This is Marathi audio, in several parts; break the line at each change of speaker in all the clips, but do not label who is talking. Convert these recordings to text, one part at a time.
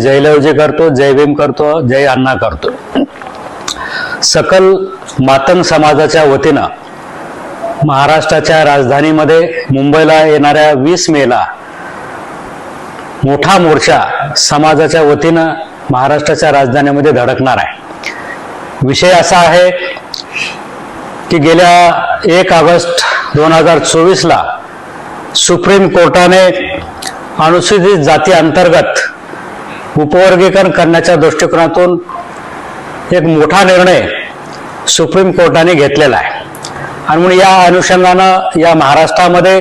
जय लवजे करतो जय भीम करतो जय अण्णा करतो. सकल मातंग समाजाच्या वतीनं महाराष्ट्राच्या राजधानीमध्ये मुंबईला येणाऱ्या वीस मेला मोठा मोर्चा समाजाच्या वतीनं महाराष्ट्राच्या राजधानीमध्ये धडकणार आहे. विषय असा आहे की गेल्या एक ऑगस्ट दोन हजार चोवीसला सुप्रीम कोर्टाने अनुसूचित जाती अंतर्गत उपवर्गीकरण करण्याच्या दृष्टिकोनातून एक मोठा निर्णय सुप्रीम कोर्टाने घेतलेला आहे. आणि म्हणून या अनुषंगानं या महाराष्ट्रामध्ये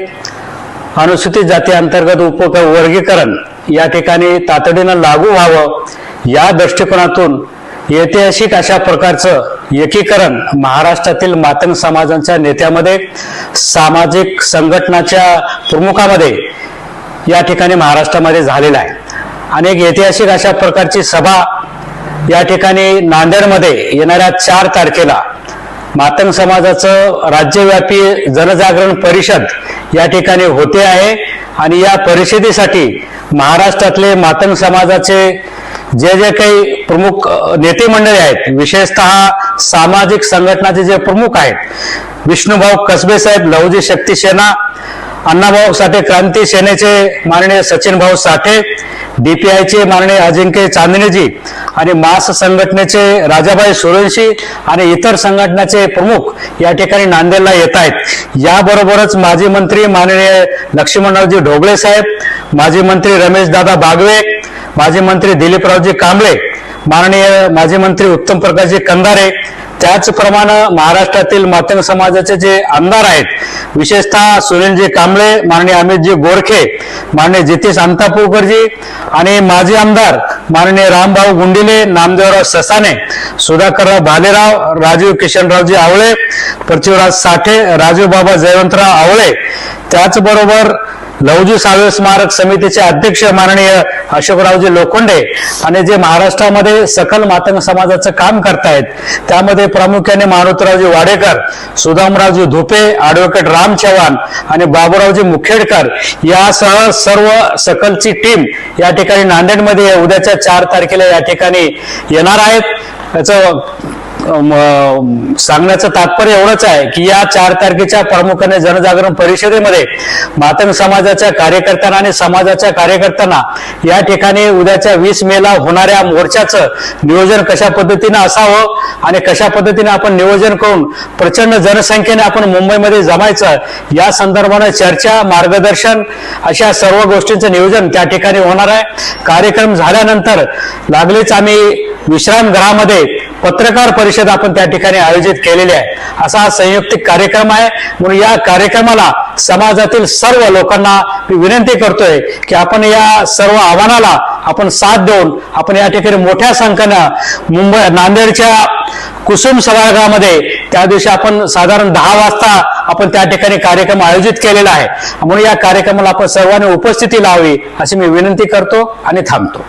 अनुसूचित जाती अंतर्गत उप वर्गीकरण या ठिकाणी तातडीनं लागू व्हावं या दृष्टिकोनातून ऐतिहासिक अशा प्रकारचं एकीकरण महाराष्ट्रातील मातंग समाजांच्या नेत्यामध्ये सामाजिक संघटनाच्या प्रमुखामध्ये या ठिकाणी महाराष्ट्रामध्ये झालेलं आहे. अनेक ऐतिहासिक अशा प्रकारची सभा या ठिकाणी नांदेडमध्ये येणाऱ्या चार तारखेला मातंग समाजाचं राज्यव्यापी जनजागरण परिषद या ठिकाणी होते आहे. आणि या परिषदेसाठी महाराष्ट्रातले मातंग समाजाचे जे जे काही प्रमुख नेते मंडळी आहेत विशेषतः सामाजिक संघटनाचे जे प्रमुख आहेत विष्णुभाऊ कसबे साहेब लवजी शक्ती सेना अण्णाभाऊ साठे क्रांती सेनेचे माननीय सचिन भाऊ साठे डीपीआयचे माननीय अजिंक्य चांदणेजी आणि मास संघटनेचे राजाबाई सुरवंशी आणि इतर संघटनाचे प्रमुख या ठिकाणी नांदेडला येत आहेत. याबरोबरच माजी मंत्री माननीय लक्ष्मणरावजी ढोबळे साहेब माजी मंत्री रमेश दादा बागवे माजी मंत्री दिलीपरावजी कांबळे माननीय माजी मंत्री उत्तम प्रकाशजी कंधारे त्याचप्रमाणे महाराष्ट्रातील मातंग समाजाचे जे आमदार आहेत विशेषतः सुनीलजी कांबळे माननीय अमितजी गोरखे माननीय जितेश अंतापूरकरजी आणि माजी आमदार माननीय रामभाऊ गुंडिले नामदेवराव ससाने सुधाकरराव भालेराव राजीव किशनरावजी आवळे पृथ्वीराज साठे राजीव बाबा जयवंतराव आवळे. त्याचबरोबर लवजी सावे स्मारक समितीचे अध्यक्ष माननीय अशोकरावजी लोखंडे आणि जे महाराष्ट्रामध्ये सकल मातंग समाजाचं काम करतायत त्यामध्ये प्रामुख्याने मारुतरावजी वाडेकर सुदामरावजी धुपे ॲडव्होकेट राम चव्हाण आणि बाबूरावजी मुखेडकर यासह सर्व सकलची टीम या ठिकाणी नांदेडमध्ये उद्याच्या चार तारखेला या ठिकाणी येणार आहेत. त्याचं सांगण्याचं तात्पर्य एवढंच आहे की या चार तारखेच्या प्रामुख्याने जनजागरण परिषदेमध्ये मातंग समाजाच्या कार्यकर्त्यांना आणि समाजाच्या कार्यकर्त्यांना या ठिकाणी उद्याच्या वीस मेला होणाऱ्या मोर्चाचं नियोजन कशा पद्धतीनं असावं आणि कशा पद्धतीने आपण नियोजन करून प्रचंड जनसंख्येने आपण मुंबईमध्ये जमायचं या संदर्भाने चर्चा मार्गदर्शन अशा सर्व गोष्टींचं नियोजन त्या ठिकाणी होणार आहे. कार्यक्रम झाल्यानंतर लागलीच आम्ही विश्रामगृहामध्ये पत्रकार परिषद आपण त्या ठिकाणी आयोजित केलेली आहे. असा हा संयुक्तिक कार्यक्रम आहे. म्हणून या कार्यक्रमाला समाजातील सर्व लोकांना मी विनंती करतोय की आपण या सर्व आव्हानाला आपण साथ देऊन आपण या ठिकाणी मोठ्या संख्येनं मुंबई नांदेडच्या कुसुम सभागृहामध्ये त्या दिवशी आपण साधारण दहा वाजता आपण त्या ठिकाणी कार्यक्रम आयोजित केलेला आहे. म्हणून या कार्यक्रमाला आपण सर्वांनी उपस्थिती लावावी अशी मी विनंती करतो आणि थांबतो.